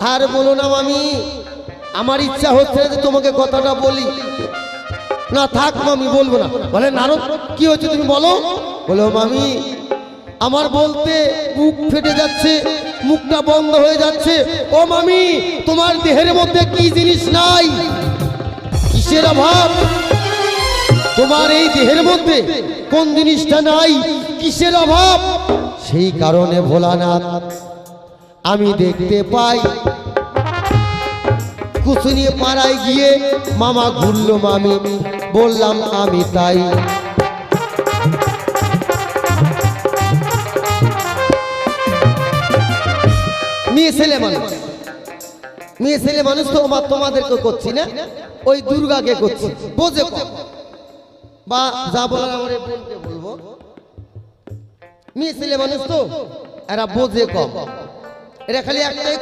আর বলো না মামি, আমার ইচ্ছা হচ্ছে যে তোমাকে কথাটা বলি। না থাক মামি, বলব না। বলে, নারদ, কি হচ্ছে তুমি বলো? বলো, মামি, আমার বলতে মুখ ফেটে যাচ্ছে, মুখটা বন্ধ হয়ে যাচ্ছে। ও মামি, তোমার দেহের মধ্যে কি জিনিস নাই? কিসের অভাব? তোমার এই দেহের মধ্যে কোন জিনিসটা নাই? কিসের অভাব? সেই কারণে ভোলানাথ আমি দেখতে পাই। কুসুনি পাড়ায় গিয়ে মামা ঘুরলো মামি। বললাম আমি তাই। মেয়ে ছেলে মানুষ। মেয়ে ছেলে মানুষ তো আমার তোমাদেরকে করছি না? ওই দুর্গাকে করছি। বোঝে বা যা বলার আমার বোনকে বলব। মেয়ে ছেলে মানুষ তো এরা বোঝে কম। এরা খালি একটাই